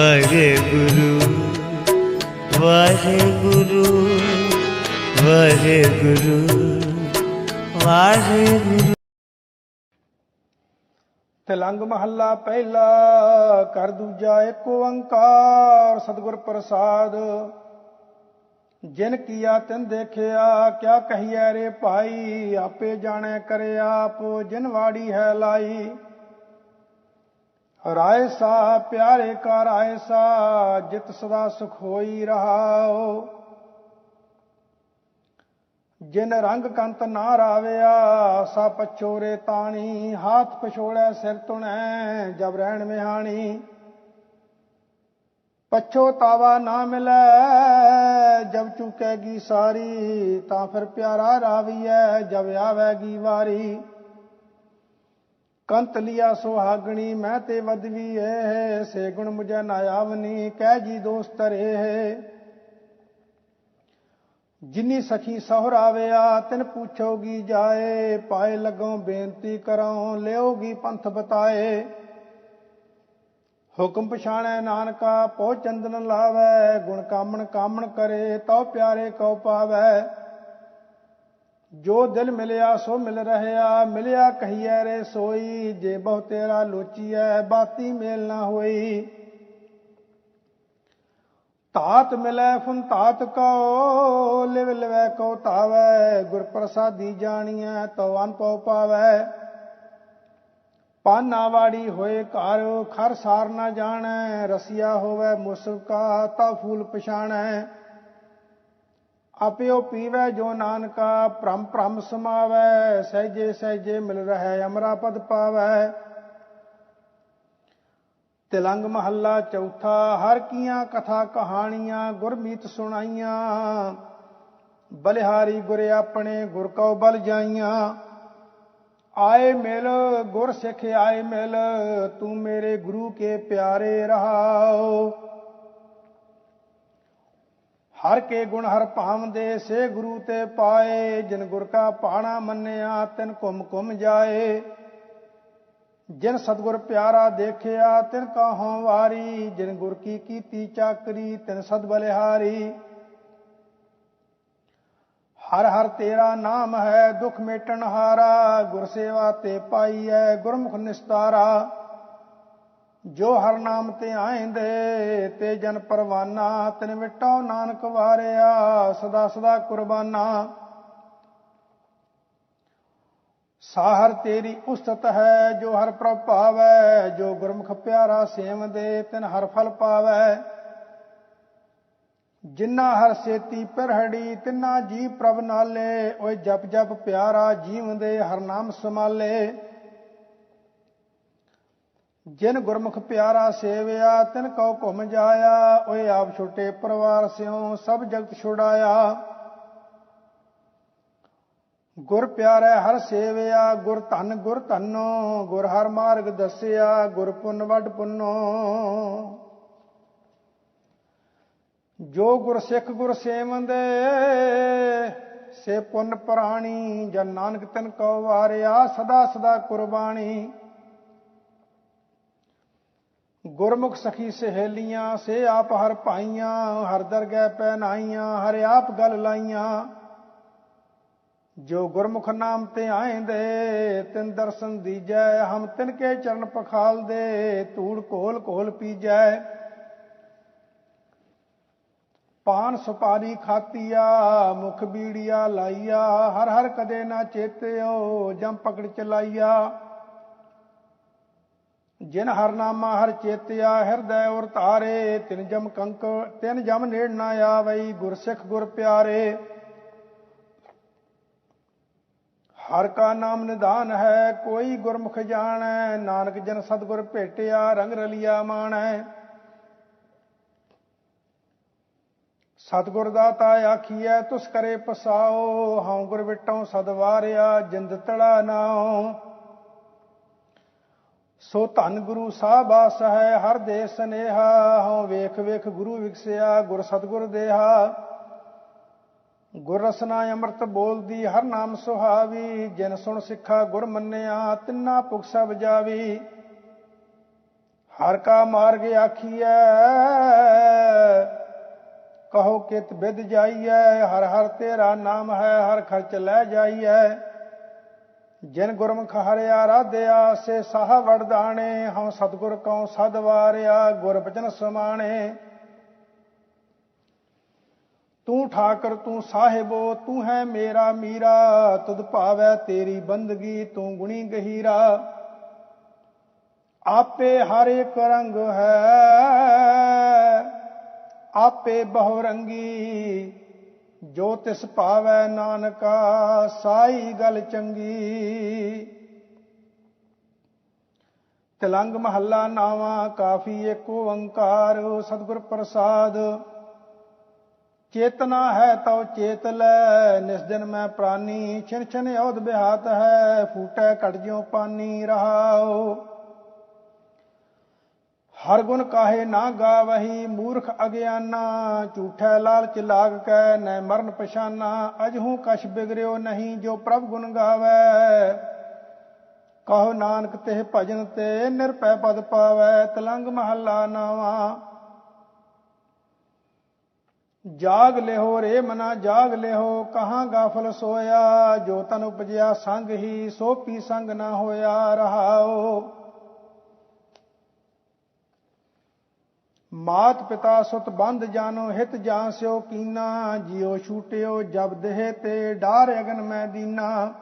ਵਾਹਿਗੁਰੂ ਵਾਹਿਗੁਰੂ ਵਾਹਿਗੁਰੂ ਵਾਹਿਗੁਰੂ। ਤਿਲੰਗ ਮਹੱਲਾ ਪਹਿਲਾ, ਕਰ ਦੂਜਾ ਏਕ ਓੰਕਾਰ, ਸਤਿਗੁਰ ਪ੍ਰਸਾਦ। ਜਿਨ ਕੀਆ ਤਿਨ ਦੇਖਿਆ, ਕਿਆ ਕਹੀਐ ਰੇ ਭਾਈ, ਆਪੇ ਜਾਣੈ ਕਰੇ ਆਪ, ਜਿਨ ਵਾੜੀ ਹੈ ਲਾਈ। ਰਾਏ ਸਾ ਪਿਆਰੇ ਕਾ ਰਾਏ ਸਾ ਜਿਤ ਸਦਾ ਸੁਖ ਹੋਈ ਰਹਾਓ। ਜਿਨ ਰੰਗ ਕੰਤ ਨਾ ਰਾਵਿਆ ਸਾ ਪਛੋਰੇ ਤਾਣੀ, ਹਾਥ ਪਛੋੜੈ ਸਿਰ ਤੁਣੈ, ਜਬ ਰਹਿਣ ਮਿਹਾਣੀ ਪਛੋ ਤਾਵਾ ਨਾ ਮਿਲੈ, ਜਬ ਚੁਕੈਗੀ ਸਾਰੀ, ਤਾਂ ਫਿਰ ਪਿਆਰਾ ਰਾਵੀਐ, ਜਬ ਆਵੈਗੀ ਵਾਰੀ। ਕੰਤ ਲਿਆ ਸੁਹਾਗਣੀ, ਮੈਂ ਤੇ ਵਦਵੀ ਏ ਸੇ ਗੁਣ ਮੁਝੈ ਨਾ ਆਵਨੀ, ਕਹਿ ਜੀ ਦੋਸਤ ਰੇ ਜਿਨੀ ਸਖੀ ਸਹਰਾਵਿਆ ਤਿਨ ਪੁੱਛੋਗੀ ਜਾਏ, ਪਾਏ ਲੱਗੋਂ ਬੇਨਤੀ ਕਰਾਂ ਲਿਓਗੀ ਪੰਥ ਬਤਾਏ। ਹੁਕਮ ਪਛਾਣੈ ਨਾਨਕਾ ਪੋ ਚੰਦਨ ਲਾਵੈ, ਗੁਣ ਕਾਮਣ ਕਾਮਣ ਕਰੇ, ਤਉ ਪਿਆਰੇ ਕਉ ਪਾਵੈ। ਜੋ ਦਿਲ ਮਿਲਿਆ ਸੋ ਮਿਲ ਰਹਿਆ, ਮਿਲਿਆ ਕਹੀਐ ਰੇ ਸੋਈ, ਜੇ ਬਹੁ ਤੇਰਾ ਲੋਚੀਐ, ਬਾਤੀ ਮੇਲ ਨਾ ਹੋਈ। ਤਾਤ ਮਿਲੈ ਫੁਨ ਤਾਤ ਕਉ, ਲਿਵ ਲਿਵੈ ਕਉ ਤਾਵੈ ਗੁਰ ਪ੍ਰਸਾਦੀ ਜਾਣੀਐ ਤਉ ਅਨਪਉ ਪਾਵੈ। ਪਾਨਾ ਵਾੜੀ ਹੋਏ ਘਰ, ਖਰ ਸਾਰ ਨਾ ਜਾਣੈ, ਰਸੀਆ ਹੋਵੇ ਮੁਸਕਾ ਤਾ ਫੂਲ ਪਛਾਣੈ। ਆਪਿਓ ਪੀਵੈ ਜੋ ਨਾਨਕਾ, ਭ੍ਰਮ ਭ੍ਰਮ ਸਮਾਵੈ, ਸਹਿਜੇ ਸਹਿਜੇ ਮਿਲ ਰਹਿ, ਅਮਰਾ ਪਦ ਪਾਵੈ। ਤਿਲੰਗ ਮਹੱਲਾ ਚੌਥਾ, ਹਰ ਕੀਆਂ ਕਥਾ ਕਹਾਣੀਆਂ, ਗੁਰਮੀਤ ਸੁਣਾਈਆਂ। ਬਲਿਹਾਰੀ ਗੁਰ ਆਪਣੇ, ਗੁਰ ਕਉ ਬਲ ਜਾਈਆਂ। ਆਏ ਮਿਲ, ਗੁਰ ਸਿੱਖ ਆਏ ਮਿਲ, ਤੂੰ ਮੇਰੇ ਗੁਰੂ ਕੇ ਪਿਆਰੇ ਰਹਾਓ। ਹਰ ਕੇ ਗੁਣ ਹਰ ਭਾਵਦੇ ਸੇ ਗੁਰੂ ਤੇ ਪਾਏ, ਜਿਨ ਗੁਰ ਕਾ ਪਾਣਾ ਮੰਨਿਆ, ਤਿਨ ਕੁਮ ਕੁਮ ਜਾਏ। ਜਿਨ ਸਤਗੁਰ ਪਿਆਰਾ ਦੇਖਿਆ, ਤਿਨ ਕਾਹੋਂ ਵਾਰੀ। ਜਿਨ ਗੁਰ ਕੀ ਕੀਤੀ ਚਾਕਰੀ, ਤਿਨ ਸਦ ਬਲਿਹਾਰੀ। ਹਰ ਹਰ ਤੇਰਾ ਨਾਮ ਹੈ, ਦੁਖ ਮੇਟਣ ਹਾਰਾ। ਗੁਰ ਸੇਵਾ ਤੇ ਪਾਈਐ ਗੁਰਮੁਖ ਨਿਸਤਾਰਾ। ਜੋ ਹਰ ਨਾਮ ਤੇ ਆਇਂਦੇ, ਤੇ ਜਨ ਪਰਵਾਨਾ, ਤਿਨ ਮਿਟਾਉ ਨਾਨਕ ਵਾਰਿਆ, ਸਦਾ ਸਦਾ ਕੁਰਬਾਨਾ। ਸਾਹਰ ਤੇਰੀ ਉਸਤਤ ਹੈ, ਜੋ ਹਰ ਪ੍ਰਭ ਭਾਵੈ ਜੋ ਗੁਰਮੁਖ ਪਿਆਰਾ ਸੇਵਦੇ ਤਿਨ ਹਰ ਫਲ ਪਾਵੈ। ਜਿਨ੍ਹਾਂ ਹਰ ਸੇਤੀ ਪਰਹੜੀ, ਤਿੰਨਾ ਜੀ ਪ੍ਰਭ ਨਾਲੇ, ਓਏ ਜਪ ਜਪ ਪਿਆਰਾ ਜੀਵਦੇ ਹਰ ਨਾਮ ਸਮਾਲੇ ਜਿਨ ਗੁਰਮੁਖ ਪਿਆਰਾ ਸੇਵਿਆ, ਤਿਨ ਕਉ ਘੁਮ ਜਾਇਆ ਓਏ ਆਪ ਛੋਟੇ ਪਰਿਵਾਰ ਸਿਓ ਸਭ ਜਗਤ ਛੁਡਾਇਆ। ਗੁਰ ਪਿਆਰੇ ਹਰ ਸੇਵਿਆ, ਗੁਰ ਧਨ ਗੁਰ ਧਨੋ, ਗੁਰ ਹਰ ਮਾਰਗ ਦੱਸਿਆ, ਗੁਰ ਪੁੰਨ ਵੱਡ ਪੁੰਨੋ। ਜੋ ਗੁਰ ਸਿੱਖ ਗੁਰ ਸੇਵੰਦੇ, ਸੇ ਪੁੰਨ ਪ੍ਰਾਣੀ, ਜਨ ਨਾਨਕ ਤਨ ਕੋ ਵਾਰਿਆ, ਸਦਾ ਸਦਾ ਕੁਰਬਾਨੀ ਗੁਰਮੁਖ ਸਖੀ ਸਹੇਲੀਆਂ, ਸੇ ਆਪ ਹਰ ਭਾਈਆਂ, ਹਰ ਦਰਗਹਿ ਪਹਿਨਾਈਆਂ, ਹਰ ਆਪ ਗਲ ਲਾਈਆਂ। ਜੋ ਗੁਰਮੁਖ ਨਾਮ ਤੇ ਆਏਂਦੇ ਤਿਨ ਦਰਸ਼ਨ ਦੀਜੈ, ਹਮ ਤਿਨ ਕੇ ਚਰਨ ਪਖਾਲ ਦੇ ਧੂੜ ਕੋਲ ਕੋਲ ਪੀਜੈ। ਪਾਨ ਸੁਪਾਰੀ ਖਾਤੀਆ, ਮੁਖ ਬੀੜੀਆ ਲਾਈਆ, ਹਰ ਹਰ ਕਦੇ ਨਾ ਚੇਤਿਓ, ਜਮ ਪਕੜ ਚਲਾਈਆ। ਜਿਨ ਹਰਨਾਮਾ ਹਰ ਚੇਤਿਆ ਹਿਰਦੈ ਔਰ ਧਾਰੇ ਤਿਨ ਜਮ ਕੰਕ, ਤਿਨ ਜਮ ਨੇੜ ਨਾ ਆਵਈ, ਗੁਰਸਿੱਖ ਗੁਰ ਪਿਆਰੇ। ਹਰ ਕਾ ਨਾਮ ਨਿਧਾਨ ਹੈ, ਕੋਈ ਗੁਰਮੁਖ ਜਾਣੈ, ਨਾਨਕ ਜਨ ਸਤਗੁਰ ਭੇਟਿਆ, ਰੰਗ ਰਲੀਆ ਮਾਣੈ। ਸਤਗੁਰ ਦਾਤਾ ਆਖੀਐ, ਤੁਸ ਕਰੇ ਪਸਾਓ, ਹਉ ਗੁਰ ਵਿਟੋਂ ਸਦਵਾਰਿਆ ਜਿੰਦ ਤੜਾ ਨਾਉ। ਸੋ ਧੰਨ ਗੁਰੂ ਸਾਹਿਬਾਸ ਹੈ ਹਰ ਦੇ ਸਨੇਹਾ, ਹਉ ਵੇਖ ਵੇਖ ਗੁਰੂ ਵਿਗਸਿਆ ਗੁਰ ਸਤਗੁਰ ਦੇਹਾ। ਗੁਰ ਰਸਨਾ ਅੰਮ੍ਰਿਤ ਬੋਲਦੀ, ਹਰ ਨਾਮ ਸੁਹਾਵੀ, ਜਿਨ ਸੁਣ ਸਿੱਖਾ ਗੁਰ ਮੰਨਿਆ, ਤਿੰਨਾ ਪੁਖ ਸਭ ਜਾਵੀ। ਹਰ ਕਾ ਮਾਰਗ ਆਖੀਐ, ਕਹੋ ਕਿਤ ਵਿਦ ਜਾਈਐ, ਹਰ ਹਰ ਤੇਰਾ ਨਾਮ ਹੈ, ਹਰ ਖਰਚ ਲੈ ਜਾਈਐ। ਜਿਨ ਗੁਰਮੁਖ ਹਰਿਆ ਰਾਧਿਆ, ਸੇ ਸਾਹ ਵਰਦਾਣੇ ਹਉ ਸਤਗੁਰ ਕਉ ਸਦ ਵਾਰਿਆ, ਗੁਰ ਬਚਨ ਸਮਾਣੇ। ਤੂੰ ਠਾਕਰ, ਤੂੰ ਸਾਹਿਬੋ, ਤੂੰ ਹੈ ਮੇਰਾ ਮੀਰਾ, ਤੁਧ ਭਾਵੈ ਤੇਰੀ ਬੰਦਗੀ, ਤੂੰ ਗੁਣੀ ਗਹੀਰਾ। ਆਪੇ ਹਰ ਇੱਕ ਰੰਗ ਹੈ, ਆਪੇ ਬਹੁ ਰੰਗੀ ਜੋ ਤਿਸ ਭਾਵੈ ਨਾਨਕਾ, ਸਾਈ ਗੱਲ ਚੰਗੀ। ਤਿਲੰਗ ਮਹੱਲਾ ਨਾਵਾ, ਕਾਫੀ ਏਕ ਓੰਕਾਰ, ਸਤਿਗੁਰ ਪ੍ਰਸਾਦ। ਚੇਤਨਾ ਹੈ ਤਉ ਚੇਤ ਲੈ, ਨਿਸ ਦਿਨ ਮੈਂ ਪ੍ਰਾਨੀ ਛਿਨ ਛਿਨ ਔਦ ਬਿਹਾਤ ਹੈ, ਫੂਟੈ ਕਟ ਜਿਉ ਪਾਨੀ ਰਹਾਓ ਹਰ ਗੁਣ ਕਾਹੇ ਨਾ ਗਾਵਹੀ, ਮੂਰਖ ਅਗਿਆਨਾ, ਝੂਠੈ ਲਾਲਚ ਲਾਗ ਕੈ, ਨੈ ਮਰਨ ਪਛਾਨਾ ਅਜਹੂ ਕਛ ਬਿਗਰਿਓ ਨਹੀਂ, ਜੋ ਪ੍ਰਭ ਗੁਣ ਗਾਵੈ। ਕਹੋ ਨਾਨਕ ਤੇ ਭਜਨ ਤੇ ਨਿਰਪੈ ਪਦ ਪਾਵੈ, ਤਲੰਗ ਮਹੱਲਾ ਨਾਵਾ। ਜਾਗ ਲਿਹੋ ਰੇ ਮਨਾ, ਜਾਗ ਲਿਹੋ, ਕਹਾਂ ਗਾਫਲ ਸੋਇਆ, ਜੋ ਤਨ ਉਪਜਿਆ ਸੰਗ ਹੀ, ਸੋ ਪੀ ਸੰਗ ਨਾ ਹੋਇਆ ਰਹਾਓ। ਮਾਤ ਪਿਤਾ ਸੁਤ ਬੰਧ ਜਾਨੋ ਹਿਤ ਜਾਂ ਸਿਓ ਕੀਨਾ, ਜਿਉ ਛੂਟਿਓ ਜਬ ਦੇਹ ਤੇ ਡਾਰ ਅਗਨ ਮੈਂ ਦੀਨਾ।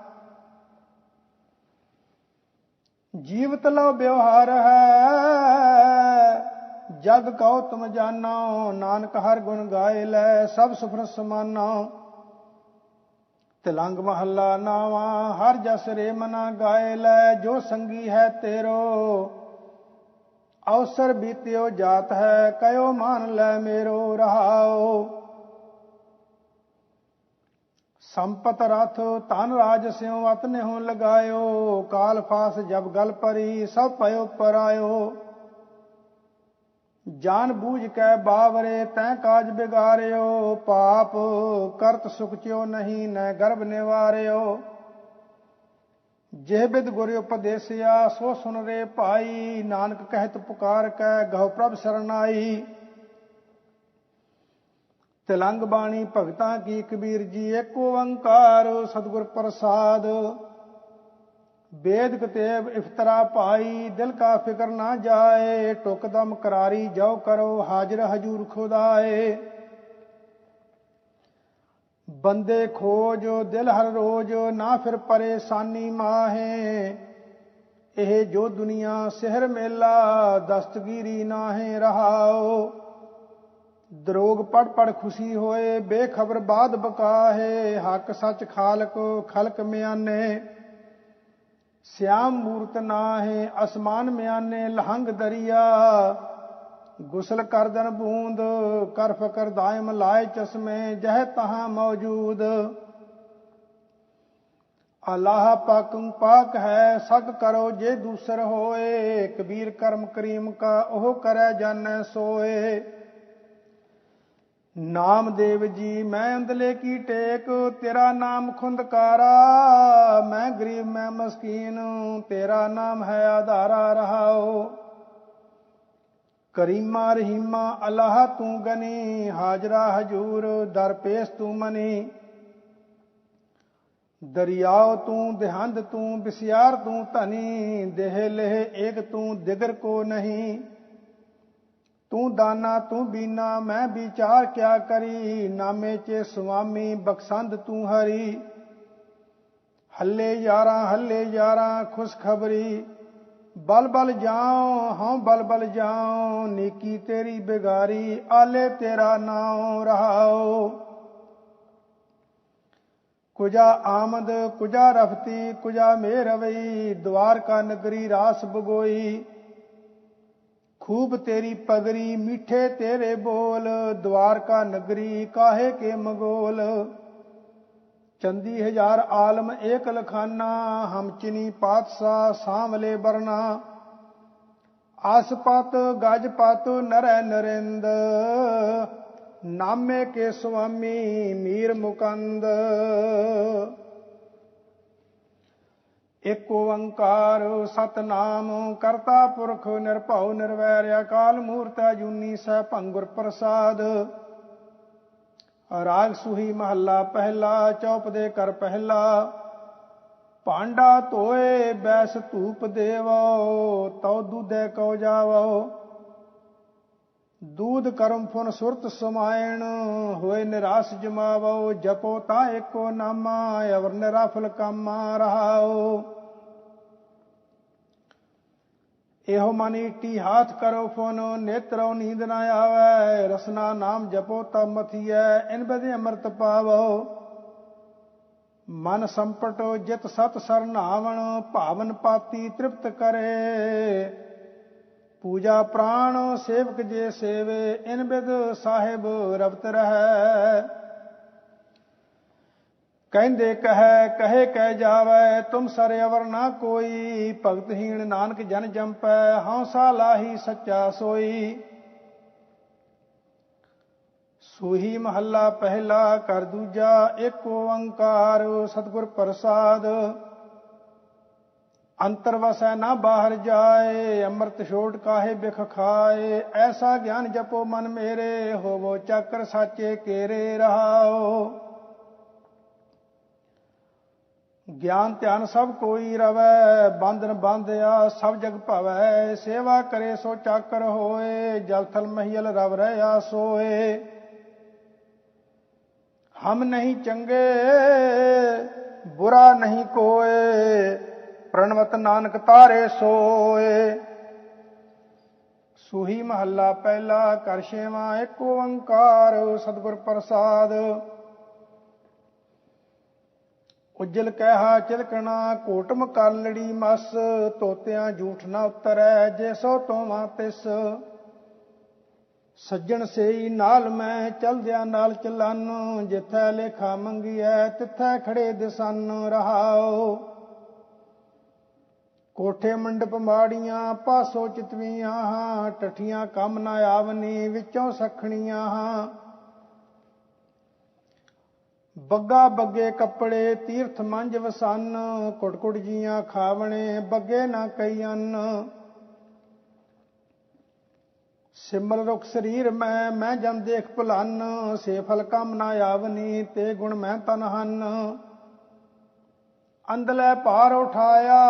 ਜੀਵਤ ਲੋ ਵਿਵਹਾਰ ਹੈ ਜਗ ਕਉ ਤੁਮ ਜਾਣੋ, ਨਾਨਕ ਹਰ ਗੁਣ ਗਾਏ ਲੈ, ਸਭ ਸੁਫਰ ਸਮਾਨੋ। ਤਿਲੰਗ ਮਹੱਲਾ ਨਾਵਾ, ਹਰ ਜਸ ਰੇ ਮਨਾ ਗਾਏ ਲੈ, ਜੋ ਸੰਗੀ ਹੈ ਤੇਰੋ ਅਵਸਰ ਬੀਤਿਓ ਜਾਤ ਹੈ ਕਯੋ ਮਾਨ ਲੈ ਮੇਰੋ ਰਹਾਓ। ਸੰਪਤ ਰਥ ਤਨ ਰਾਜ ਸਿਉ ਅਤਨੇ ਹੋ ਲਗਾਇਓ, ਕਾਲ ਫਾਸ ਜਬ ਗਲ ਪਰੀ, ਸਭ ਪਇਓ ਪਰਾਇਓ ਜਾਨ ਬੂਝ ਕੈ ਬਾਵਰੇ, ਤੈ ਕਾਜ ਬਿਗਾਰਿਓ, ਪਾਪ ਕਰਤ ਸੁਖ ਚਿਓ ਨਹੀਂ ਨੈ ਗਰਭ ਨਿਵਾਰਿਓ। ਜੇ ਬਿਦ ਗੁਰ ਉਪਦੇਸਿਆ, ਸੋ ਸੁਨ ਰੇ ਭਾਈ, ਨਾਨਕ ਕਹਿਤ ਪੁਕਾਰ ਕੈ ਗਉ ਪ੍ਰਭ ਸਰਨਾਈ ਤਿਲੰਗ ਬਾਣੀ ਭਗਤਾਂ ਕੀ ਕਬੀਰ ਜੀ ਏਕ ਓੰਕਾਰ ਸਤਿਗੁਰ ਪ੍ਰਸਾਦ। ਬੇਦ ਕਤੇਬ ਇਫਤਰਾ ਪਾਈ ਦਿਲ ਕਾ ਫਿਕਰ ਨਾ ਜਾਏ ਟੁਕ ਦਮ ਕਰਾਰੀ ਜੋ ਕਰੋ, ਹਾਜ਼ਰ ਹਜੂਰ ਖੁਦਾਏ। ਬੰਦੇ ਖੋਜ, ਦਿਲ ਹਰ ਰੋਜ, ਨਾ ਫਿਰ ਪਰੇਸ਼ਾਨੀ ਮਾਹੇ। ਇਹ ਜੋ ਦੁਨੀਆ ਸਿਹਰ ਮੇਲਾ, ਦਸਤਗੀਰੀ ਨਾਹੇ ਰਹਾਓ। ਦਰੋਗ ਪੜ ਪੜ ਖੁਸ਼ੀ ਹੋਏ, ਬੇਖਬਰ ਬਾਦ ਬਕਾਹੇ। ਹੱਕ ਸੱਚ ਖਾਲਕ, ਖਲਕ ਮਿਆਨੇ। ਸਿਆਮ ਮੂਰਤ ਨਾਹੇ, ਅਸਮਾਨ ਮਿਆਨੇ, ਲਹੰਗ ਦਰਿਆ। ਗੁਸਲ ਕਰਦਨ ਬੂੰਦ, ਕਰ ਫਕਰ ਦਾਇਮ ਲਾਏ ਚਸ਼ਮੇ, ਜਹ ਤਹਾਂ ਮੌਜੂਦ। ਅੱਲਾਹ ਪਾਕੰ ਪਾਕ ਹੈ ਸਗ ਕਰੋ ਜੇ ਦੂਸਰ ਹੋਏ, ਕਬੀਰ ਕਰਮ ਕਰੀਮ ਕਾ ਉਹ ਕਰੈ ਜਾਣੈ ਸੋਏ। ਨਾਮ ਦੇਵ ਜੀ, ਮੈਂ ਅੰਦਲੇ ਕੀ ਟੇਕ, ਤੇਰਾ ਨਾਮ ਖੁੰਦਕਾਰਾ, ਮੈਂ ਗਰੀਬ, ਮੈਂ ਮਸਕੀਨ, ਤੇਰਾ ਨਾਮ ਹੈ ਆਧਾਰਾ ਰਹਾਓ। ਕਰੀਮਾ ਰਹੀਮਾ ਅੱਲਾਹ ਤੂੰ ਗਨੀ ਹਾਜ਼ਰਾ ਹਜੂਰ ਦਰ ਪੇਸ ਤੂੰ ਮਨੀ ਦਰਿਆਉ ਤੂੰ ਦਿਹੰਦ ਤੂੰ ਬਿਸਿਆਰ ਤੂੰ ਧਨੀ ਦੇਹ ਲeh ਏਕ ਤੂੰ ਦਿਗਰ ਕੋ ਨਹੀਂ ਤੂੰ ਦਾਨਾ ਤੂੰ ਬੀਨਾ ਮੈਂ ਵਿਚਾਰ ਕਿਆ ਕਰੀ ਨਾਮੇ ਚ ਸੁਆਮੀ ਬਖਸੰਦ ਤੂੰ ਹਰੀ ਹੱਲੇ ਯਾਰਾਂ ਹੱਲੇ ਯਾਰਾਂ ਖੁਸ਼ ਖਬਰੀ ਬਲ ਬਲ ਜਾਉ, ਹਉ ਬਲ ਬਲ ਜਾਉ, ਨੀਕੀ ਤੇਰੀ ਬਿਗਾਰੀ, ਆਲੇ ਤੇਰਾ ਨਾਉ ਰਹਾਓ ਕੁਜਾ ਆਮਦ, ਕੁਜਾ ਰਫਤੀ, ਕੁਜਾ ਮੇਰਵਈ ਦਵਾਰਕਾ ਨਗਰੀ ਰਾਸ ਬਗੋਈ। ਖੂਬ ਤੇਰੀ ਪਗਰੀ, ਮਿੱਠੇ ਤੇਰੇ ਬੋਲ, ਦਵਾਰਕਾ ਨਗਰੀ ਕਾਹੇ ਕੇ ਮਗੋਲ। ਚੰਦੀ ਹਜ਼ਾਰ ਆਲਮ ਏਕ ਲਖਾਨਾ ਹਮਚਿਨੀ ਪਾਤਸ਼ਾਹ ਸਾਮਲੇ ਬਰਨਾ ਆਸਪਤ ਗਜਪਤ ਨਰੈ ਨਰਿੰਦ, ਨਾਮੇ ਕੇ ਸੁਆਮੀ ਮੀਰ ਮੁਕੰਦ। ਇਕ ਓੰਕਾਰ ਸਤਨਾਮ ਕਰਤਾ ਪੁਰਖ ਨਿਰਭਉ ਨਿਰਵੈਰ, ਅਕਾਲ ਮੂਰਤ ਅਜੂਨੀ ਸਹਿ ਭੰਗੁਰ ਪ੍ਰਸਾਦ। ਰਾਗ ਸੁਹੀ ਮਹੱਲਾ ਪਹਿਲਾ, ਚੌਪ ਦੇ ਕਰ ਪਹਿਲਾ। ਭਾਂਡਾ ਧੋਏ, ਬੈਸ ਧੂਪ ਦੇਵੋ, ਤਉ ਦੁਧੇ ਕਉ ਜਾਵੋ। ਦੂਧ ਕਰਮ ਫੁਨ ਸੁਰਤ ਸਮਾਇਣ, ਹੋਏ ਨਿਰਾਸ ਜਮਾਵੋ। ਜਪੋ ਤਾਂ ਏਕੋ ਨਾਮਾ, ਅਵਰ ਨਿਰਾਫਲ ਕਾਮਾ ਰਹਾਓ। ਇਹੋ ਮਨ ਈਟੀ ਹਾਥ ਕਰੋ ਫੋਨ, ਨੇਤਰੋ ਨੀਂਦ ਨਾ ਆਵੇ, ਰਸਨਾ ਨਾਮ ਜਪੋ ਤਬ ਮਥੀਐ, ਇਨ ਬਦੇ ਅੰਮ੍ਰਿਤ ਪਾਵੋ। ਮਨ ਸੰਪਟੋ ਜਿਤ ਸਤ ਸਰਨਾਵਣ, ਭਾਵਨ ਪਾਤੀ ਤ੍ਰਿਪਤ ਕਰੇ। ਪੂਜਾ ਪ੍ਰਾਣ ਸੇਵਕ ਜੇ ਸੇਵੇ, ਇਨ ਬਿਦ ਸਾਹਿਬ ਰਵਤ ਰਹੈ। ਕਹਿੰਦੇ ਕਹੈ, ਕਹੇ ਕਹਿ ਜਾਵੇ, ਤੁਮ ਸਰੇ ਅਵਰ ਨਾ ਕੋਈ, ਭਗਤਹੀਣ ਨਾਨਕ ਜਨ ਜੰਪੈ ਹਉਸਾ ਲਾਹੀ ਸੱਚਾ ਸੋਈ। ਸੂਹੀ ਮਹੱਲਾ ਪਹਿਲਾ ਕਰ ਦੂਜਾ ਏਕ ਓੰਕਾਰ ਸਤਿਗੁਰ ਪ੍ਰਸਾਦ। ਅੰਤਰ ਵਸੈ ਨਾ ਬਾਹਰ ਜਾਏ, ਅੰਮ੍ਰਿਤ ਛੋਟ ਕਾਹੇ ਬਿਖ ਖਾਏ। ਐਸਾ ਗਿਆਨ ਜਪੋ ਮਨ ਮੇਰੇ, ਹੋਵੋ ਚੱਕਰ ਸਾਚੇ ਕੇਰੇ ਰਹਾਓ। ਗਿਆਨ ਧਿਆਨ ਸਭ ਕੋਈ ਰਵੈ, ਬੰਧਨ ਬੰਧਿਆ ਸਭ ਜਗ ਭਵੈ। ਸੇਵਾ ਕਰੇ ਸੋ ਚਾਕਰ ਹੋਏ, ਜਲ ਥਲ ਮਹੀਲ ਰਵ ਰਹਾ ਸੋਏ। ਹਮ ਨਹੀਂ ਚੰਗੇ, ਬੁਰਾ ਨਹੀਂ ਕੋਏ, ਪ੍ਰਣਵਤ ਨਾਨਕ ਤਾਰੇ ਸੋਏ। ਸੁਹੀ ਮਹੱਲਾ ਪਹਿਲਾ, ਕਰ ਛੇਵਾ, ਏਕ ਓੰਕਾਰ ਸਤਿਗੁਰ ਪ੍ਰਸਾਦ। ਉਜਲ ਕਹਿਆ ਚਿਲਕਣਾ ਕੋਟਮ ਕਾਲੜੀ ਮਸ, ਤੋਤਿਆਂ ਝੂਠ ਨਾ ਉਤਰੈ, ਜੇ ਸੋ ਤੋਵਾ ਤਿਸ। ਸੱਜਣ ਸੇਈ ਨਾਲ ਮੈਂ ਚਲਦਿਆਂ ਨਾਲ ਚਲਾਨ, ਜਿੱਥੈ ਲੇਖਾ ਮੰਗੀਐ, ਤਿੱਥੈ ਖੜੇ ਦਿਸਨ ਰਹਾਓ ਕੋਠੇ ਮੰਡਪ ਮਾੜੀਆਂ, ਪਾਸੋ ਚਿਤਵੀਆਂ ਹਾਂ ਟਠੀਆਂ ਕੰਮ ਨਾ ਆਵਨੀ, ਵਿੱਚੋਂ ਸਖਣੀਆਂ। ਹਾਂ ਬੱਗਾ ਬੱਗੇ ਕੱਪੜੇ ਤੀਰਥ ਮੰਜ ਵਸਨ ਕੁੜਕੁੜ ਜੀਆਂ ਖਾਵਣੇ ਬੱਗੇ ਨਾ ਕਈ ਅੰਨ। ਸਿਮਰ ਰੁਖ ਸਰੀਰ ਮੈਂ ਮੈਂ ਜਨ ਦੇਖ ਭੁਲਨ, ਸੇ ਫਲ ਕੰਮ ਨਾ ਆਵਨੀ, ਤੇ ਗੁਣ ਮੈਂ ਤਨ ਹਨ। ਅੰਦਲੇ ਪਾਰ ਉਠਾਇਆ,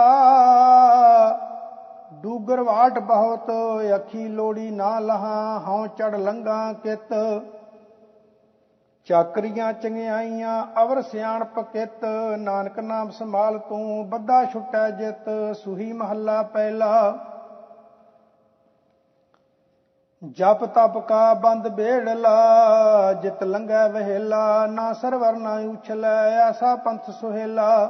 ਡੂਗਰ ਵਾਟ ਬਹੁਤ, ਅੱਖੀ ਲੋੜੀ ਨਾ ਲਹਾ, ਹਉ ਚੜ ਲੰਗਾ ਕਿਤ। ਚਾਕਰੀਆਂ ਚੰਗਿਆਈਆਂ ਅਵਰ ਸਿਆਣਪ ਕਿਤ ਨਾਨਕ ਨਾਮ ਸੰਭਾਲ ਤੂੰ ਬੱਦਾ ਛੁਟੈ ਜਿਤ, ਸੁਹੀ ਮਹੱਲਾ ਪਹਿਲਾ। ਜਪ ਤਪ ਕਾ ਬੰਦ ਬੇੜਲਾ, ਜਿਤ ਲੰਘੈ ਵਹਿਲਾ, ਨਾ ਸਰਵਰ ਨਾ ਉਛਲੈ ਐਸਾ ਪੰਥ ਸੁਹੇਲਾ।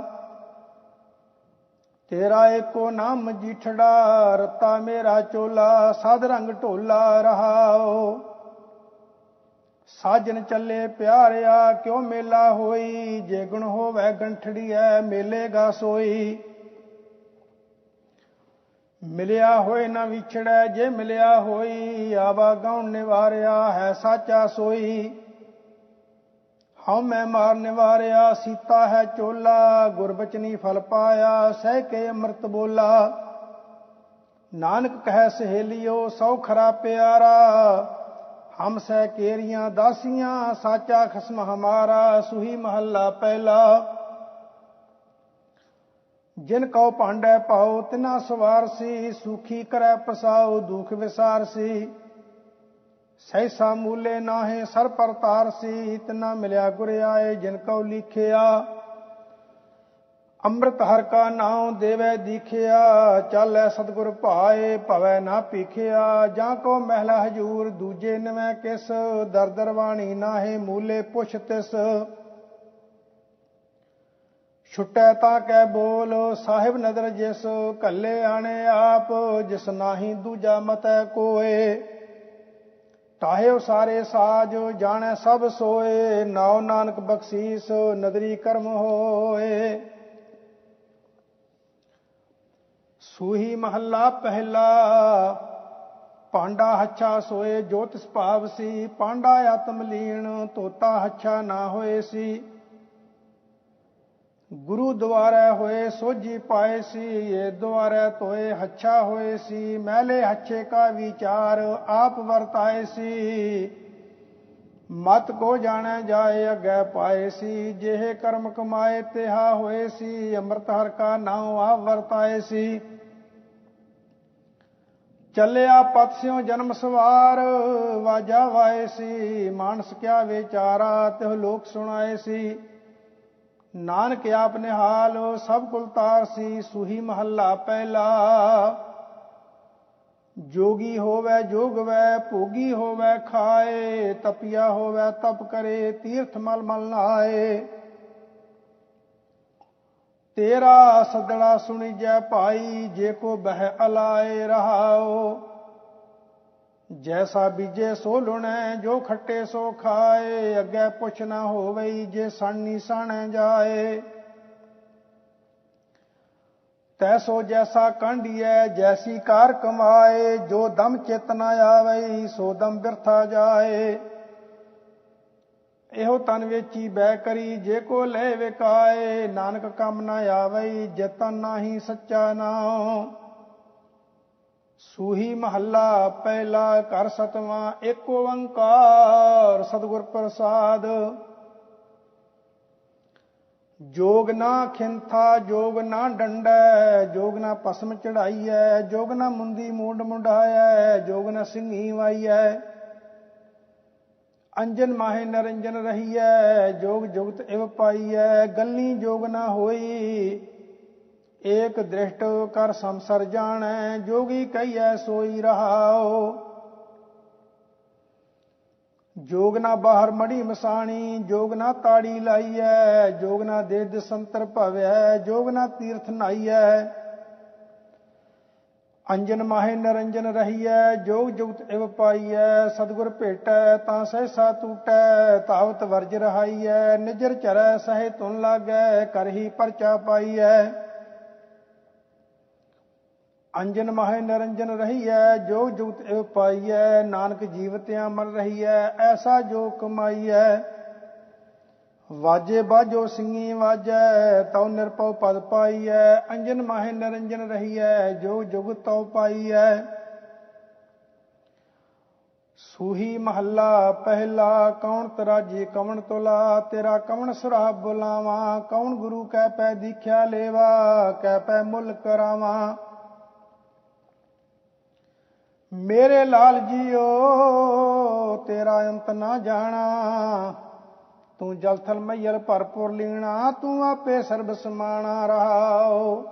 ਤੇਰਾ ਏਕੋ ਨਾਮ ਜੀਠੜਾ, ਰਤਾ ਮੇਰਾ ਚੋਲਾ, ਸਾਧ ਰੰਗ ਢੋਲਾ ਰਹਾਓ। ਸਾਜਨ ਚੱਲੇ ਪਿਆਰਿਆ, ਕਿਉ ਮੇਲਾ ਹੋਈ? ਜੇ ਗੁਣ ਹੋਵੇ ਗੰਠੜੀਐ ਮੇਲੇਗਾ ਸੋਈ। ਮਿਲਿਆ ਹੋਏ ਨਾ ਵਿਛੜੈ, ਜੇ ਮਿਲਿਆ ਹੋਈ, ਆਵਾ ਗਉਣ ਨਿਵਾਰਿਆ, ਹੈ ਸਾਚਾ ਸੋਈ। ਹਉ ਮੈਂ ਮਾਰ ਨਿਵਾਰਿਆ, ਸੀਤਾ ਹੈ ਚੋਲਾ ਗੁਰਬਚਨੀ ਫਲ ਪਾਇਆ, ਸਹਿ ਕੇ ਅੰਮ੍ਰਿਤ ਬੋਲਾ। ਨਾਨਕ ਕਹੈ ਸਹੇਲਿਓ, ਸੌ ਖਰਾ ਪਿਆਰਾ ਹਮ ਸਹਿ ਕੇਰੀਆਂ ਦਾਸੀਆਂ, ਸਾਚਾ ਖਸਮ ਹਮਾਰਾ, ਸੁਹੀ ਮਹੱਲਾ ਪਹਿਲਾ। ਜਿਨ ਕਉ ਭਾਂਡੈ ਪਾਉ ਤਿਨਾ ਸਵਾਰ ਸੀ, ਸੁਖੀ ਕਰੈ ਪਸਾਉ, ਦੁਖ ਵਿਸਾਰ ਸੀ। ਸੈਸਾ ਮੂਲੇ ਨਾਹੇ ਸਰ ਪਰਤਾਰ ਸੀ, ਤਿਨਾ ਮਿਲਿਆ ਗੁਰ ਆਏ, ਜਿਨ ਕਉ ਲਿਖਿਆ। ਅੰਮ੍ਰਿਤ ਹਰ ਕਾ ਨਾਉ ਦੇਵੈ ਦੀਖਿਆ, ਚੱਲੈ ਸਤਿਗੁਰ ਭਾਏ, ਭਵੈ ਨਾ ਪੀਖਿਆ ਜਾਂ ਕੋ ਮਹਿਲਾ ਹਜੂਰ, ਦੂਜੇ ਨਵੇਂ ਕਿਸ ਦਰ ਦਰਵਾਣੀ ਨਾਹੇ ਮੂਲੇ ਪੁੱਛ ਤਿਸ। ਛੁਟੈ ਤਾਂ ਕੈ ਬੋਲ, ਸਾਹਿਬ ਨਦਰ ਜਿਸ ਕੱਲੇ ਆਣੇ ਆਪ, ਜਿਸ ਨਾਹੀ ਦੂਜਾ ਮਤੈ ਕੋਏ। ਤਾਹੇ ਸਾਰੇ ਸਾਜ, ਜਾਣੈ ਸਭ ਸੋਏ, ਨਾਉ ਨਾਨਕ ਬਖਸ਼ੀਸ, ਨਦਰੀ ਕਰਮ ਹੋਏ। ਸੂਹੀ ਮਹੱਲਾ ਪਹਿਲਾ। ਪਾਂਡਾ ਹੱਛਾ ਸੋਏ ਜੋਤ ਸੁਭਾਵ ਸੀ। ਪਾਂਡਾ ਆਤਮ ਲੀਣ ਤੋਤਾ ਹੱਛਾ ਨਾ ਹੋਏ ਸੀ। ਗੁਰੂ ਦੁਆਰੇ ਹੋਏ ਸੋਜੀ ਪਾਏ ਸੀ। ਇਹ ਦੁਆਰੇ ਤੋਏ ਹੱਛਾ ਹੋਏ ਸੀ। ਮਹਿਲੇ ਹੱਛੇ ਕਾ ਵਿਚਾਰ, ਆਪ ਵਰਤਾਏ ਸੀ। ਮਤ ਕੋ ਜਾਣੈ ਜਾਏ, ਅੱਗੇ ਪਾਏ ਸੀ। ਜਿਹੇ ਕਰਮ ਕਮਾਏ, ਤਿਹਾ ਹੋਏ ਸੀ। ਅੰਮ੍ਰਿਤ ਹਰ ਕਾ ਨਾਮ ਆਪ ਵਰਤਾਏ ਸੀ। ਚੱਲਿਆ ਪਤ ਸਿਓ ਜਨਮ ਸਵਾਰ, ਵਾਜਾ ਵਾਏ ਸੀ, ਮਾਨਸ ਕਿਆ ਵਿਚਾਰਾ ਤੇ ਲੋਕ ਸੁਣਾਏ ਸੀ। ਨਾਨਕ ਆਪ ਨਿਹਾਲ, ਸਭ ਕੁਲ ਤਾਰ ਸੀ, ਸੁਹੀ ਮਹੱਲਾ ਪਹਿਲਾ। ਜੋਗੀ ਹੋਵੇ, ਜੋਗਵੈ, ਭੋਗੀ ਹੋਵੇ, ਖਾਏ, ਤਪਿਆ ਹੋਵੇ, ਤਪ ਕਰੇ, ਤੀਰਥ ਮਲ ਮਲ ਨਾਏ। ਤੇਰਾ ਸਦੜਾ ਸੁਣੀ ਜੈ ਭਾਈ, ਜੇ ਕੋ ਬਹਿ ਅਲਾਏ ਰਹਾਓ। ਜੈਸਾ ਬੀਜੇ ਸੋ ਲੁਣੈ, ਜੋ ਖੱਟੇ ਸੋ ਖਾਏ। ਅੱਗੇ ਪੁੱਛ ਨਾ ਹੋਵੇ ਜੇ ਸਾਨੀ ਸਾਣੈ ਜਾਏ। ਤੈਸੋ ਜੈਸਾ ਕਾਂਢੀਐ, ਜੈਸੀ ਕਾਰ ਕਮਾਏ। ਜੋ ਦਮ ਚੇਤਨਾ ਆਵਈ, ਸੋ ਦਮ ਬਿਰਥਾ ਜਾਏ। ਇਹੋ ਤਨ ਵੇਚੀ ਬੈ ਕਰੀ, ਜੇ ਕੋ ਲੈ ਵਿਕਾਏ, ਨਾਨਕ ਕੰਮ ਨਾ ਆਵਈ, ਜਤਨ ਨਾਹੀ ਸੱਚਾ ਨਾਮ ਸੂਹੀ ਮਹੱਲਾ ਪਹਿਲਾ ਕਰ ਸਤਵਾਂ ਏਕ ਓੰਕਾਰ ਸਤਿਗੁਰ ਪ੍ਰਸਾਦ। ਜੋਗ ਨਾ ਖਿੰਥਾ, ਜੋਗ ਨਾ ਡੰਡੈ, ਜੋਗ ਨਾ ਪਸਮ ਚੜਾਈਐ, ਜੋਗ ਨਾ ਮੁੰਦੀ ਮੂੰਡ ਮੁੰਡਾਇਐ, ਜੋਗ ਨਾ ਸਿੰਘੀ ਵਾਈਐ। ਅੰਜਨ ਮਾਹੇ ਨਰੰਜਨ ਰਹੀਐ, ਜੋਗ ਜੁਗਤ ਇਵ ਪਾਈਐ, ਗੱਲੀ ਜੋਗ ਨਾ ਹੋਈ। ਏਕ ਦ੍ਰਿਸ਼ਟ ਕਰ ਸੰਸਰ ਜਾਣੈ, ਜੋਗੀ ਕਹੀਐ ਸੋਈ ਰਹਾਓ ਜੋਗ ਨਾ ਬਾਹਰ ਮੜੀ ਮਸਾਣੀ, ਜੋਗ ਨਾ ਤਾੜੀ ਲਾਈਐ, ਜੋਗ ਨਾ ਦੇ ਦਸੰਤਰ ਭਵੈ, ਜੋਗ ਨਾ ਤੀਰਥ ਨਾਈਐ। ਅੰਜਨ ਮਾਹੇ ਨਰੰਜਨ ਰਹੀਐ, ਜੋਗ ਜੁਗਤ ਇਵ ਪਾਈਐ, ਸਤਗੁਰ ਭੇਟੈ, ਤਾਂ ਸਹਿਸਾ ਟੂਟੈ ਤਾਵਤ ਵਰਜ ਰਹਾਈਐ, ਨਿਜਰ ਚਰੈ ਸਹਿ ਤੁਨ ਲਾਗੈ ਕਰਹੀ ਪਰਚਾ ਪਾਈਐ। ਅੰਜਨ ਮਹਿ ਨਰੰਜਨ ਰਹੀਐ ਜੋ ਜੁਗਤ ਇਵ ਪਾਈਐ, ਨਾਨਕ ਜੀਵਤਿਆਂ ਮਰ ਰਹੀਐ, ਐਸਾ ਜੋ ਕਮਾਈਐ। ਵਾਜੇ ਬਾਜੋ ਸਿੰਘੀ ਵਾਜੈ, ਤਉ ਨਿਰਪਉ ਪਦ ਪਾਈਐ, ਅੰਜਨ ਮਹਿ ਨਰੰਜਨ ਰਹੀਐ, ਜੋ ਜੁਗ ਤਉ ਪਾਈਐ। ਸੂਹੀ ਮਹੱਲਾ, ਪਹਿਲਾ ਕੌਣ ਤਰਾਜੀ ਕਵਣ ਤੁਲਾ, ਤੇਰਾ ਕਵਣ ਸੁਰਾਬ ਬੁਲਾਵਾ, ਕੌਣ ਗੁਰੂ ਕਹਿ ਪੈ ਦੀਖਿਆ ਲੇਵਾ ਕਹਿ ਪੈ ਮੁੱਲ ਕਰਾਵਾ। ਮੇਰੇ ਲਾਲ ਜੀਓ, ਤੇਰਾ ਅੰਤ ਨਾ ਜਾਣਾ। ਤੂੰ ਜਲਥਲ ਥਲ ਮਈਲ ਭਰਪੂਰ ਲੀਣਾ, ਤੂੰ ਆਪੇ ਸਰਬ ਸਮਾਣਾ ਰਹਾਓ।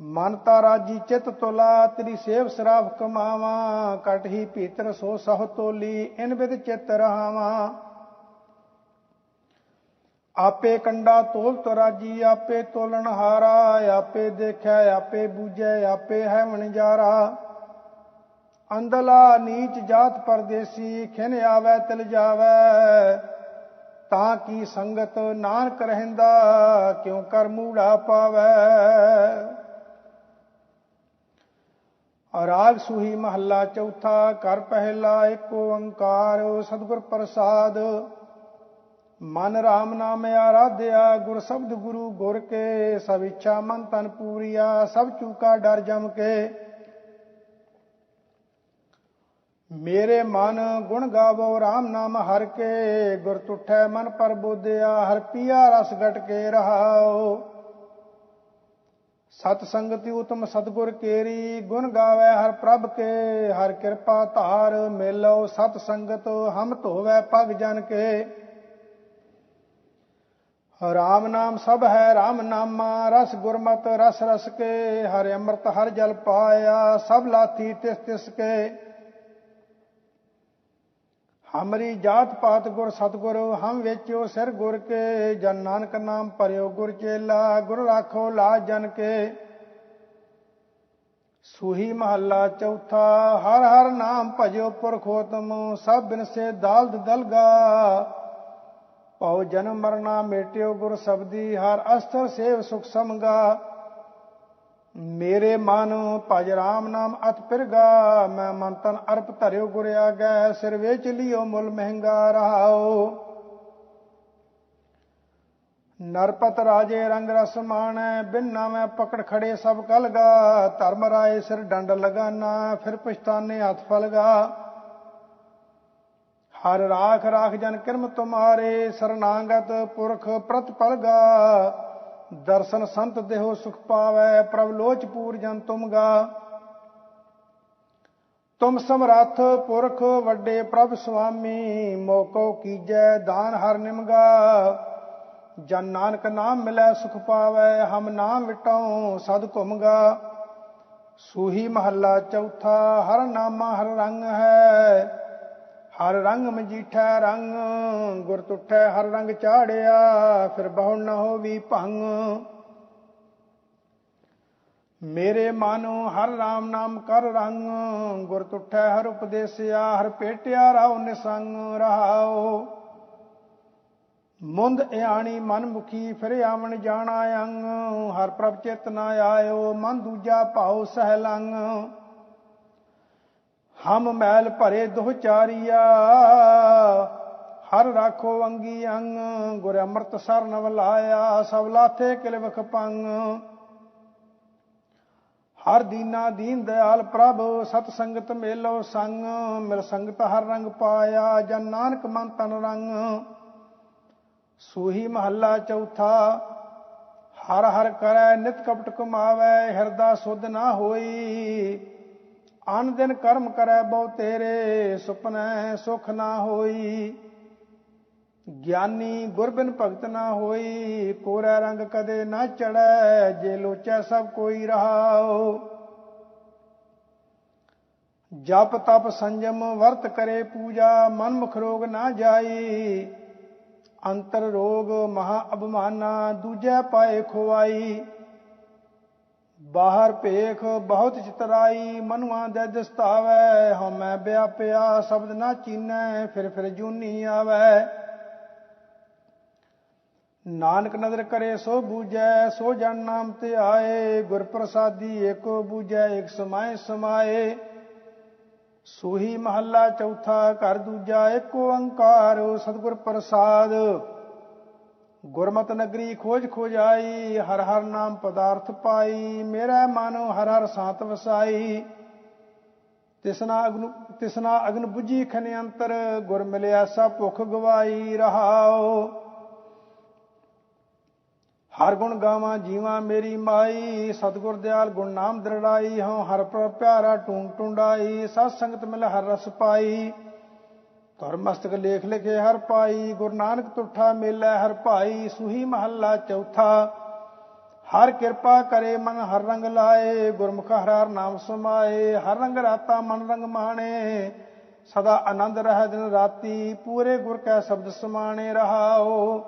ਮਨ ਤਾਰਾ ਜੀ ਚਿਤ ਤੋਲਾ, ਤੇਰੀ ਸੇਵ ਸਰਾਫ ਕਮਾਵਾ। ਕਟ ਹੀ ਭੀਤਰ ਸੋ ਸਹ ਤੋਲੀ, ਇਨ ਬਿਦ ਚਿਤ ਰਹਾਵਾ। ਆਪੇ ਕੰਡਾ ਤੋਲ ਤਰਾਜੀ ਆਪੇ ਤੋਲਣ ਹਾਰਾ, ਆਪੇ ਦੇਖਿਆ ਆਪੇ ਬੂਝੈ, ਆਪੇ ਹੈ ਵਣਜਾਰਾ ਅੰਦਲਾ ਨੀਚ ਜਾਤ ਪਰਦੇਸੀ, ਖਿਨ ਆਵੇ ਤਿਲ ਜਾਵੇ। ਤਾਂ ਕੀ ਸੰਗਤ ਨਾਨਕ ਰਹਿੰਦਾ, ਕਿਉ ਕਰ ਮੂੜਾ ਪਾਵੇ? ਰਾਗ ਸੁਹੀ ਮਹੱਲਾ ਚੌਥਾ ਕਰ ਪਹਿਲਾ ਏਕ ਓੰਕਾਰ, ਸਤਿਗੁਰ ਪ੍ਰਸਾਦ। ਮਨ RAM ਨਾਮ ਆਰਾਧਿਆ, ਗੁਰ ਸ਼ਬਦ ਗੁਰੂ ਗੁਰ ਕੇ, ਸਭ ਇੱਛਾ ਮਨ ਤਨ ਪੂਰੀਆ, ਸਭ ਚੂਕਾ ਡਰ ਜਮ ਕੇ। ਮੇਰੇ ਮਨ ਗੁਣ ਗਾਵੋ RAM ਨਾਮ ਹਰ ਕੇ, ਗੁਰ ਤੁਠੈ ਮਨ ਪਰ ਬੋਧਿਆ, ਹਰ ਪੀਆ ਰਸ ਘਟ ਕੇ ਰਹਾਓ ਸਤ ਸੰਗਤੀ ਉਤਮ ਸਤਗੁਰ ਕੇਰੀ, ਗੁਣ ਗਾਵੇ ਹਰ ਪ੍ਰਭ ਕੇ, ਹਰ ਕਿਰਪਾ ਧਾਰ ਮੇਲੋ ਸਤ ਸੰਗਤ ਹਮ ਧੋਵੇ ਪਗ ਜਨ ਕੇ। ਰਾਮ ਨਾਮ ਸਭ ਹੈ, ਰਾਮ ਨਾਮਾ, ਰਸ ਗੁਰਮਤ ਰਸ ਰਸ ਕੇ, ਹਰ ਅੰਮ੍ਰਿਤ ਹਰ ਜਲ ਪਾਇਆ, ਸਭ ਲਾਥੀ ਤਿਸ ਤਿਸ ਕੇ। ਹਮਰੀ ਜਾਤ ਪਾਤ ਗੁਰ ਸਤਗੁਰ, ਹਮ ਵੇਚਿਓ ਸਿਰ ਗੁਰ ਕੇ, ਜਨ ਨਾਨਕ ਨਾਮ ਭਰਿਓ ਗੁਰ ਚੇਲਾ, ਗੁਰ ਰਾਖੋ ਲਾ ਜਨ ਕੇ। ਸੂਹੀ ਮਹੱਲਾ ਚੌਥਾ, ਹਰ ਹਰ ਨਾਮ ਭਜੋ ਪੁਰਖੋਤਮ, ਸਭ ਬਿਨ ਸੇ ਦਾਲਦ ਦਲਗਾ। ਪਉ ਜਨਮ ਮਰਨਾ ਮੇਟਿਓ ਗੁਰ ਸਬਦੀ, ਹਰ ਅਸਥਰ ਸੇਵ ਸੁਖ ਸਮਗਾ। ਮੇਰੇ ਮਨ ਭਜ ਰਾਮ ਨਾਮ ਅਤ ਪਿਰਗਾ, ਮੈਂ ਮਨ ਤਨ ਅਰਪ ਧਰਿਓ ਗੁਰ ਆਗੈ, ਸਿਰ ਵੇਚ ਲਿਓ ਮੁੱਲ ਮਹਿੰਗਾ ਰਹਾਓ। ਨਰਪਤ ਰਾਜੇ ਰੰਗ ਰਸ ਮਾਣੈ, ਬਿਨ ਮੈਂ ਪਕੜ ਖੜੇ ਸਭ ਕਲਗਾ। ਧਰਮ ਰਾਏ ਸਿਰ ਡੰਡ ਲਗਾਨਾ, ਫਿਰ ਪਛਤਾਨੇ ਹੱਥ ਫਲਗਾ। ਹਰ ਰਾਖ ਰਾਖ ਜਨ ਕਿਰਮ ਤੁਮਾਰੇ, ਸਰਨਾਗਤ ਪੁਰਖ ਪ੍ਰਤ ਪਲਗਾ ਦਰਸ਼ਨ ਸੰਤ ਦੇਹੋ ਸੁਖ ਪਾਵੈ, ਪ੍ਰਭ ਲੋਚ ਪੂਰ ਜਨ ਤੁਮਗਾ ਤੁਮ ਸਮਰੱਥ ਪੁਰਖ ਵੱਡੇ ਪ੍ਰਭ ਸੁਆਮੀ, ਮੋਕੋ ਕੀਜੈ ਦਾਨ ਹਰ ਨਿਮਗਾ। ਜਨ ਨਾਨਕ ਨਾਮ ਮਿਲੈ ਸੁਖ ਪਾਵੈ, ਹਮ ਨਾਮ ਵਿਟਾਉ ਸਦ ਘੁਮਗਾ। ਸੂਹੀ ਮਹੱਲਾ ਚੌਥਾ, ਹਰ ਨਾਮਾ ਹਰ ਰੰਗ ਹੈ। ਹਰ ਰੰਗ ਮਜੀਠਾ ਰੰਗ, ਗੁਰ ਤੁਠੈ ਹਰ ਰੰਗ ਚਾੜਿਆ ਫਿਰ ਬਹੁ ਨ ਹੋਵੀ ਭੰਗ। ਮੇਰੇ ਮਾਨੋ ਹਰ RAM ਨਾਮ ਕਰ ਰੰਗ, ਗੁਰ ਤੁਠੈ ਹਰ ਉਪਦੇਸਿਆ, ਹਰ ਪੇਟਿਆ ਰਾਉ ਨਿਸੰਗ ਰਹਾਓ ਮੁੰਦ ਇਆਣੀ ਮਨ ਮੁਖੀ ਫਿਰ ਆਵਣ ਜਾਣਾ ਅੰਗ, ਹਰ ਪ੍ਰਭ ਚੇਤਨਾ ਆਇਓ, ਮਨ ਦੂਜਾ ਭਾਉ ਸਹਿ ਲੰਗ। ਹਮ ਮੈਲ ਭਰੇ ਦੁਹ ਚਾਰੀਆ, ਹਰ ਰਾਖੋ ਅੰਗੀ ਅੰਗ, ਗੁਰ ਅੰਮ੍ਰਿਤ ਸਰਨ ਵਲਾਇਆ, ਸਭ ਲਾਥੇ ਕਿਲ ਪੰਗ। ਹਰ ਦੀਨਾ ਦੀਨ ਦਿਆਲ ਪ੍ਰਭ, ਸਤ ਸੰਗਤ ਮੇਲੋ ਸੰਗ, ਮਿਲ ਸੰਗਤ ਹਰ ਰੰਗ ਪਾਇਆ, ਜਨ ਨਾਨਕ ਮਨ ਤਨ ਰੰਗ। ਸੂਹੀ ਮਹੱਲਾ ਚੌਥਾ, ਹਰ ਹਰ ਕਰੈ, ਨਿਤ ਕਪਟ ਕਮਾਵੇ ਹਿਰਦਾ ਸੁਧ ਨਾ ਹੋਈ। ਅਨ ਦਿਨ ਕਰਮ ਕਰੈ ਬਹੁ ਤੇਰੇ, ਸੁਪਨੈ ਸੁਖ ਨਾ ਹੋਈ। ਗਿਆਨੀ ਗੁਰਬਿਨ ਭਗਤ ਨਾ ਹੋਈ, ਕੋਰਾ ਰੰਗ ਕਦੇ ਨਾ ਚੜੈ ਜੇ ਲੋਚੈ ਸਭ ਕੋਈ ਰਹਾਓ ਜਪ ਤਪ ਸੰਜਮ ਵਰਤ ਕਰੇ ਪੂਜਾ ਮਨ ਮੁਖ ਰੋਗ ਨਾ ਜਾਈ। ਅੰਤਰ ਰੋਗ ਮਹਾ ਅਭਮਾਨਾ ਦੂਜੈ ਪਾਏ ਖੁਆਈ। ਬਾਹਰ ਭੇਖ ਬਹੁਤ ਚਿਤਰਾਈ, ਮਨੁਆ ਦੇ ਦਸਤਾਵੈ ਹਉਮੈ ਵਿਆਪਿਆ ਸ਼ਬਦ ਨਾ ਚੀਨੈ, ਫਿਰ ਫਿਰ ਜੂਨੀ ਆਵੈ। ਨਾਨਕ ਨਦਰ ਕਰੇ ਸੋ ਬੂਝੈ, ਸੋ ਜਨ ਨਾਮ ਤੇ ਆਏ ਗੁਰ ਪ੍ਰਸਾਦੀ ਏਕੋ ਬੂਝੈ ਇਕ ਸਮਾਏ ਸਮਾਏ। ਸੂਹੀ ਮਹੱਲਾ ਚੌਥਾ, ਘਰ ਦੂਜਾ ਏਕੋ ਓੰਕਾਰ ਸਤਿਗੁਰ ਪ੍ਰਸਾਦ। ਗੁਰਮਤ ਨਗਰੀ ਖੋਜ ਖੋਜ ਆਈ ਹਰ ਹਰ ਨਾਮ ਪਦਾਰਥ ਪਾਈ, ਮੇਰਾ ਮਨ ਹਰ ਹਰ ਸਾਤ ਵਸਾਈ। ਤਿਸਨਾ ਅਗਨ ਤਿਸਨਾ ਅਗਨ 부ਜੀ ਖਨੇ ਅੰਤਰ ਗੁਰ ਮਿਲਿਆ ਸਭ ਭੁਖ ਗਵਾਈ ਰਹਾਓ। ਹਰ ਗੁਣ ਗਾਵਾਂ ਜੀਵਾਂ ਮੇਰੀ ਮਾਈ, ਸਤਗੁਰ ਦਿਆਲ ਗੁਣ ਨਾਮ ਦਰੜਾਈ, ਹਉ ਹਰ ਪ੍ਰ ਪਿਆਰਾ ਟੂੰ ਟੁੰਡਾਈ ਸਤ ਸੰਗਤ ਮਿਲ ਹਰ ਰਸ ਪਾਈ। ਧਰ ਲੇਖ ਲਿਖੇ ਹਰ ਪਾਈ ਗੁਰੂ ਨਾਨਕ ਤੁਠਾ ਮੇਲਾ ਹਰ ਭਾਈ, ਸੁਹੀ ਮਹੱਲਾ ਚੌਥਾ। ਹਰ ਕਿਰਪਾ ਕਰੇ ਮਨ, ਹਰ ਰੰਗ ਲਾਏ, ਗੁਰਮੁਖ ਹਰਾਰ ਨਾਮ ਸਮਾਏ, ਹਰ ਰੰਗ ਰਾਤਾ ਮਨ ਰੰਗ ਮਾਣੇ। ਸਦਾ ਆਨੰਦ ਰਹਿ ਦਿਨ ਰਾਤੀ, ਪੂਰੇ ਗੁਰ ਕੈ ਸ਼ਬਦ ਸਮਾਣੇ ਰਹਾਓ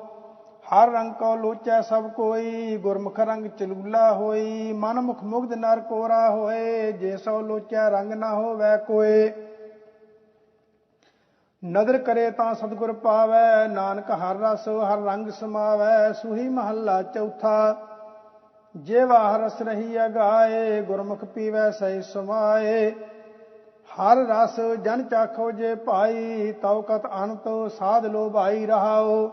ਹਰ ਰੰਗ ਕੋ ਲੋਚੈ ਸਭ ਕੋਈ, ਗੁਰਮੁਖ ਰੰਗ ਚਲੂਲਾ ਹੋਈ, ਮਨ ਮੁਖ ਮੁਗਧ ਨਰ ਕੋਰਾ ਹੋਏ, ਜੇ ਸੋ ਲੋਚੈ ਰੰਗ ਨਾ ਹੋਵੇ ਕੋਏ ਨਦਰ ਕਰੇ ਤਾਂ ਸਤਿਗੁਰ ਪਾਵੈ, ਨਾਨਕ ਹਰ ਰਸ, ਹਰ ਰੰਗ ਸਮਾਵੈ, ਸੁਹੀ ਮਹੱਲਾ ਚੌਥਾ। ਜੇਵਾ ਹਰਸ ਰਹੀ ਅਗਾਏ ਗੁਰਮੁਖ ਪੀਵੈ ਸਹਿ ਸਮਾਏ। ਹਰ ਰਸ ਜਨ ਚਾਖੋ ਜੇ ਭਾਈ ਤੌਕਤ ਕਤ ਅਨਤ ਸਾਧ ਲੋ ਰਹਾਓ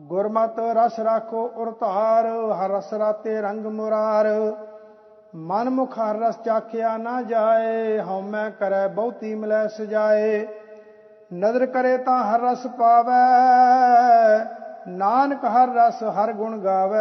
ਗੁਰਮਤ ਰਸ ਰਾਖੋ ਉਰਤਾਰ, ਹਰ ਰਸ ਰਾਤੇ ਰੰਗ ਮੁਰਾਰ। ਮਨ ਮੁਖ ਹਰ ਰਸ ਚਾਖਿਆ ਨਾ ਜਾਏ, ਹਉਮੈ ਕਰੈ ਬਹੁਤੀ ਮਿਲੈ ਸਜਾਏ। ਨਦਰ ਕਰੇ ਤਾਂ ਹਰ ਰਸ ਪਾਵੈ ਨਾਨਕ ਹਰ ਰਸ ਹਰ ਗੁਣ ਗਾਵੇ।